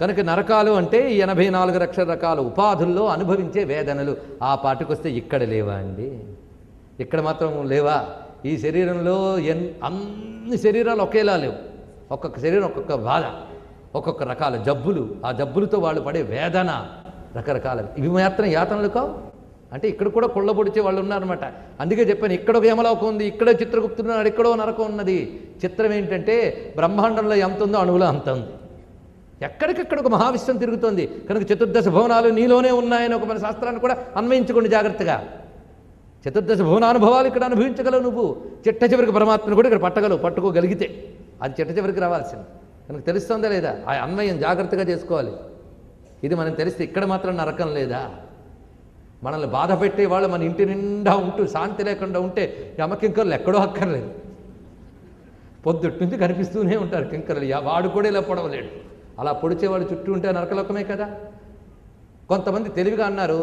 కనుక నరకాలు అంటే ఎనభై నాలుగు లక్షల రకాల ఉపాధుల్లో అనుభవించే వేదనలు. ఆ పాటకొస్తే ఇక్కడ లేవా అండి? ఇక్కడ మాత్రం లేవా? ఈ శరీరంలో ఎన్ అన్ని శరీరాలు ఒకేలా లేవు. ఒక్కొక్క శరీరం ఒక్కొక్క బాధ ఒక్కొక్క రకాల జబ్బులు. ఆ జబ్బులతో వాళ్ళు పడే వేదన రకరకాల. ఇవి మాత్రం యాతనలు కావు. అంటే ఇక్కడ కూడా కుళ్ళబొడిచే వాళ్ళు ఉన్నారనమాట అందుకే చెప్పాను ఇక్కడ ఒక యమలోకం ఉంది ఇక్కడే చిత్రగుప్తున్నాడు ఇక్కడో నరకం ఉన్నది. చిత్రం ఏంటంటే బ్రహ్మాండంలో ఎంత ఉందో అణువులో అంత ఉంది. ఎక్కడికక్కడ ఒక మహావిశ్వం తిరుగుతోంది. కనుక చతుర్దశ భవనాలు నీలోనే ఉన్నాయని ఒక మన శాస్త్రాన్ని కూడా అన్వయించుకోండి జాగ్రత్తగా. చతుర్దశ భవనానుభవాలు ఇక్కడ అనుభవించగలవు నువ్వు. చిట్ట చివరికి పరమాత్మను కూడా ఇక్కడ పట్టగలవు పట్టుకోగలిగితే. అది చిట్ట చివరికి రావాల్సింది. కనుక తెలుస్తుందా లేదా? ఆ అన్వయం జాగ్రత్తగా చేసుకోవాలి. ఇది మనం తెలిస్తే ఇక్కడ మాత్రం నరకం లేదా? మనల్ని బాధ పెట్టే వాళ్ళు మన ఇంటి నిండా ఉంటూ శాంతి లేకుండా ఉంటే యమకింకర్లు ఎక్కడో అక్కర్లేదు. పొద్దుట్టు నుంచి కనిపిస్తూనే ఉంటారు కింకర్లు. యా- వాడు కూడా ఇలా పొడవలేడు. అలా పొడిచేవాడు చుట్టూ ఉంటే నరకలోకమే కదా. కొంతమంది తెలివిగా అన్నారు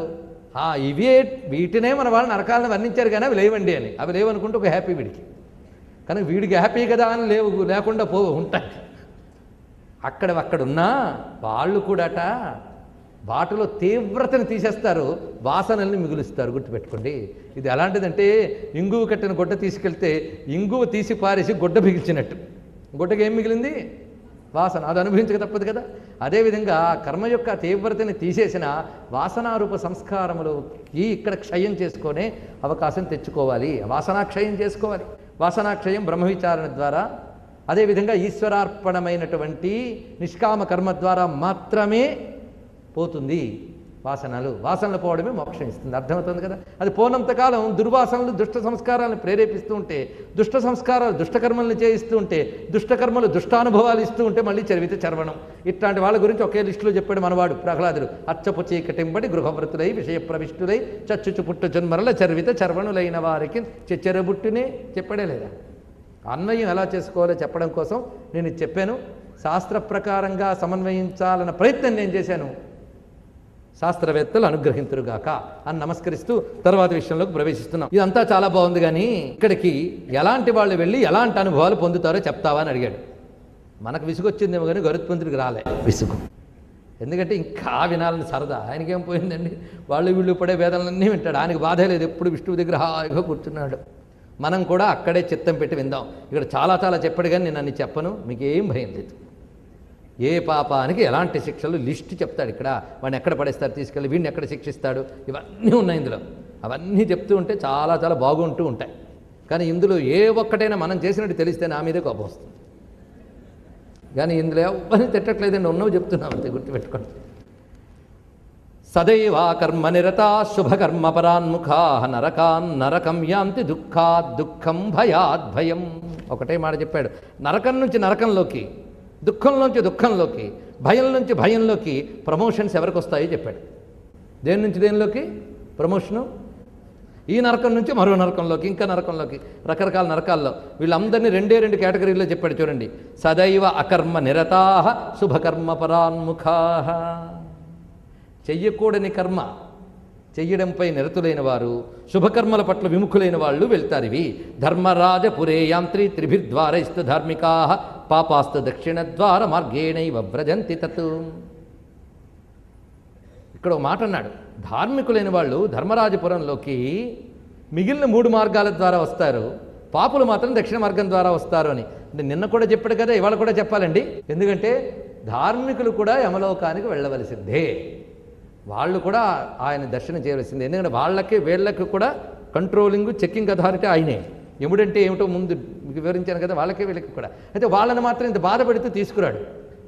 ఇవే వీటినే మన వాళ్ళు నరకాలను వర్ణించారు కానీ అవి లేవండి అని. అవి లేవనుకుంటే ఒక హ్యాపీ వీడికి. కానీ వీడికి హ్యాపీ కదా అని లేవు లేకుండా పో ఉంటాయి. అక్కడ అక్కడున్నా వాళ్ళు కూడాట వాటిలో తీవ్రతను తీసేస్తారు వాసనల్ని మిగులుస్తారు. గుర్తుపెట్టుకోండి. ఇది ఎలాంటిదంటే ఇంగువ కట్టిన గుడ్డ తీసుకెళ్తే ఇంగువ తీసి పారేసి గుడ్డ మిగిల్చినట్టు. గుడ్డకి ఏం మిగిలింది? వాసన అది అనుభవించక తప్పదు కదా. అదేవిధంగా కర్మ యొక్క తీవ్రతని తీసేసిన వాసనారూప సంస్కారములకి ఇక్కడ క్షయం చేసుకునే అవకాశం తెచ్చుకోవాలి. వాసనాక్షయం చేసుకోవాలి. వాసనాక్షయం బ్రహ్మ విచారణ ద్వారా అదేవిధంగా ఈశ్వరార్పణమైనటువంటి నిష్కామ కర్మ ద్వారా మాత్రమే పోతుంది. వాసనలు వాసనలు పోవడమే మోక్షం ఇస్తుంది. అర్థమవుతుంది కదా? అది పోనంతకాలం దుర్వాసనలు దుష్ట సంస్కారాలను ప్రేరేపిస్తూ ఉంటే దుష్ట సంస్కారాలు దుష్టకర్మల్ని చేయిస్తూ ఉంటే దుష్టకర్మలు దుష్టానుభవాలు ఇస్తూ ఉంటే మళ్ళీ చరివిత చర్వణం. ఇట్లాంటి వాళ్ళ గురించి ఒకే లిస్టులో చెప్పాడు మనవాడు ప్రహ్లాదుడు. అచ్చపు చీకటింబడి గృహవృతులై విషయ ప్రవిష్టులై చచ్చుచు పుట్టు జన్మరల చరివిత చర్వణులైన వారికి చెచ్చరబుట్టునే చెప్పడే లేదా? అన్వయం ఎలా చేసుకోవాలో చెప్పడం కోసం నేను చెప్పాను. శాస్త్ర ప్రకారంగా సమన్వయించాలన్న ప్రయత్నం నేను చేశాను. శాస్త్రవేత్తలు అనుగ్రహింతురుగాక అని నమస్కరిస్తూ తర్వాత విషయంలోకి ప్రవేశిస్తున్నాం. ఇదంతా చాలా బాగుంది కానీ ఇక్కడికి ఎలాంటి వాళ్ళు వెళ్ళి ఎలాంటి అనుభవాలు పొందుతారో చెప్తావా అని అడిగాడు. మనకు విసుగొచ్చిందేమో కానీ గరుత్మంతుడికి రాలే. విసుగు. ఎందుకంటే ఇంకా వినాలని సరదా. ఆయనకేం పోయిందండి? వాళ్ళు వీళ్ళు పడే వేదనలన్నీ వింటాడు. ఆయనకి బాధే లేదు. ఎప్పుడు విష్ణువు దగ్గర హాయిగా కూర్చున్నాడు. మనం కూడా అక్కడే చిత్తం పెట్టి విందాం. ఇక్కడ చాలా చాలా చెప్పాడు కానీ నేను అన్ని చెప్పను. మీకు ఏం భయం లేదు. ఏ పాపానికి ఎలాంటి శిక్షలు లిస్ట్ చెప్తాడు ఇక్కడ. వాడిని ఎక్కడ పడేస్తారు? తీసుకెళ్ళి వీడిని ఎక్కడ శిక్షిస్తాడు? ఇవన్నీ ఉన్నాయి ఇందులో. అవన్నీ చెప్తూ ఉంటే చాలా చాలా బాగుంటూ ఉంటాయి. కానీ ఇందులో ఏ ఒక్కటైనా మనం చేసినట్టు తెలిస్తే నా మీదే కోపం వస్తుంది. కానీ ఇందులో ఎవరిని తిట్టట్లేదండి. ఉన్నవి చెప్తున్నాం అంతే గుర్తుపెట్టుకోండి. సదైవా కర్మ నిరతా శుభకర్మ పరాన్ముఖా నరకాన్ నరకం యాంతి దుఃఖాత్ దుఃఖం భయాద్ భయం. ఒకటే మాట చెప్పాడు. నరకం నుంచి నరకంలోకి దుఃఖంలోంచి దుఃఖంలోకి భయం నుంచి భయంలోకి ప్రమోషన్స్ ఎవరికి వస్తాయో చెప్పాడు. దేని నుంచి దేనిలోకి? ప్రమోషను ఈ నరకం నుంచి మరో నరకంలోకి ఇంకా నరకంలోకి రకరకాల నరకాల్లో. వీళ్ళందరినీ రెండే రెండు కేటగిరీల్లో చెప్పాడు చూడండి. సదైవ అకర్మ నిరతా శుభకర్మ పరాన్ముఖా చెయ్యకూడని కర్మ చెయ్యడంపై నిరతులైన వారు శుభకర్మల పట్ల విముఖులైన వాళ్ళు వెళ్తారు ఇవి ధర్మరాజ పురే యాంత్రి త్రిభిర్ద్వారైస్తు ధార్మికా పాపాస్తు దక్షిణద్వార మార్గేణైవ వ్రజంతి తత్. ఇక్కడ ఒక మాట అన్నాడు. ధార్మికులైన వాళ్ళు ధర్మరాజపురంలోకి మిగిలిన మూడు మార్గాల ద్వారా వస్తారు. పాపులు మాత్రం దక్షిణ మార్గం ద్వారా వస్తారు అని. అంటే నిన్న కూడా చెప్పాడు కదా ఇవాళ కూడా చెప్పాలండి. ఎందుకంటే ధార్మికులు కూడా యమలోకానికి వెళ్ళవలసిందే. వాళ్ళు కూడా ఆయన దర్శనం చేయవలసిందే. ఎందుకంటే వాళ్ళకి వీళ్ళకి కూడా కంట్రోలింగ్ చెక్కింగ్ అథారిటీ ఆయనే. ఎముడంటే ఏమిటో ముందు మీకు వివరించాను కదా వాళ్ళకే వీళ్ళకి కూడా. అయితే వాళ్ళని మాత్రం ఇంత బాధపడితే తీసుకురాడు.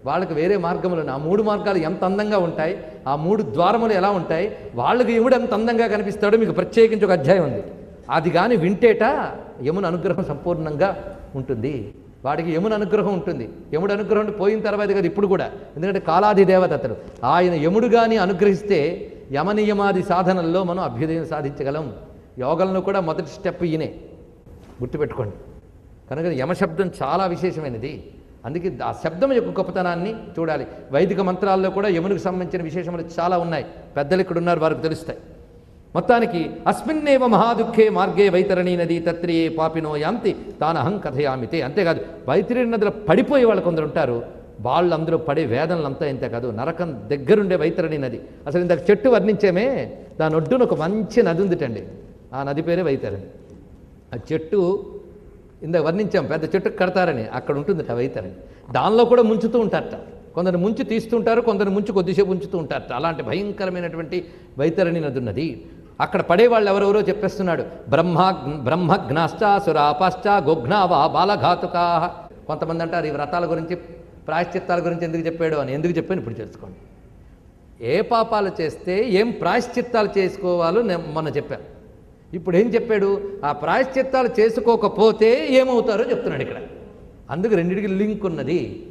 వాళ్ళకి వేరే మార్గములు ఆ మూడు మార్గాలు ఎంత అందంగా ఉంటాయి ఆ మూడు ద్వారములు ఎలా ఉంటాయి వాళ్ళకి యముడు ఎంత అందంగా కనిపిస్తాడో మీకు ప్రత్యేకించి ఒక అధ్యాయం ఉంది. అది కానీ వింటేట యమున అనుగ్రహం సంపూర్ణంగా ఉంటుంది. వాడికి యమున అనుగ్రహం ఉంటుంది. యముడు అనుగ్రహం పోయిన తర్వాత కదా ఇప్పుడు కూడా. ఎందుకంటే కాలాది దేవత అతడు ఆయన యముడు కానీ అనుగ్రహిస్తే యమనియమాది సాధనల్లో మనం అభ్యుదయం సాధించగలం. యోగంలో కూడా మొదటి స్టెప్ ఈయనే. గుర్తుపెట్టుకోండి. కనుక యమశబ్దం చాలా విశేషమైనది. అందుకే ఆ శబ్దం యొక్క గొప్పతనాన్ని చూడాలి. వైదిక మంత్రాల్లో కూడా యమునికి సంబంధించిన విశేషములు చాలా ఉన్నాయి. పెద్దలు ఇక్కడ ఉన్నారు వారికి తెలుస్తాయి. మొత్తానికి అస్మిన్నేవ మహాదుఖే మార్గే వైతరణి నది తత్రియే పాపినో యాంతి తానహం కథయామితే. అంతేకాదు వైతరి నదిలో పడిపోయే వాళ్ళు కొందరు ఉంటారు. వాళ్ళందరూ పడే వేదనలు అంతా ఇంతే కాదు నరకం దగ్గరుండే వైతరణి నది. అసలు ఇందాక చెట్టు వర్ణించామే దాని ఒడ్డున ఒక మంచి నది ఉందిటండి. ఆ నది పేరే వైతరణి. ఆ చెట్టు ఇందాక వర్ణించాం పెద్ద చెట్టుకు కడతారని అక్కడ ఉంటుంది అవైతారని దానిలో కూడా ముంచుతూ ఉంటారట. కొందరు ముంచి తీస్తుంటారు కొందరు ముంచి కొద్దిసేపు ఉంచుతూ ఉంటారట. అలాంటి భయంకరమైనటువంటి వైతరణి నది ఉన్నది అక్కడ పడేవాళ్ళు ఎవరెవరో చెప్పేస్తున్నాడు. బ్రహ్మ బ్రహ్మఘ్నాశ్చ సురాపాశ్చ గోఘ్నావా బాలఘాతుకా కొంతమంది అంటారు ఈ వ్రతాల గురించి ప్రాయశ్చిత్తాల గురించి ఎందుకు చెప్పాడు అని. ఎందుకు చెప్పాను? ఇప్పుడు తెలుసుకోండి. ఏ పాపాలు చేస్తే ఏం ప్రాయశ్చిత్తాలు చేసుకోవాలో నేను మొన్న చెప్పాను. ఇప్పుడు ఏం చెప్పాడు? ఆ ప్రాయశ్చిత్తాలు చేసుకోకపోతే ఏమవుతారో చెప్తున్నాడు ఇక్కడ. అందుకు రెండింటికి లింక్ ఉన్నది.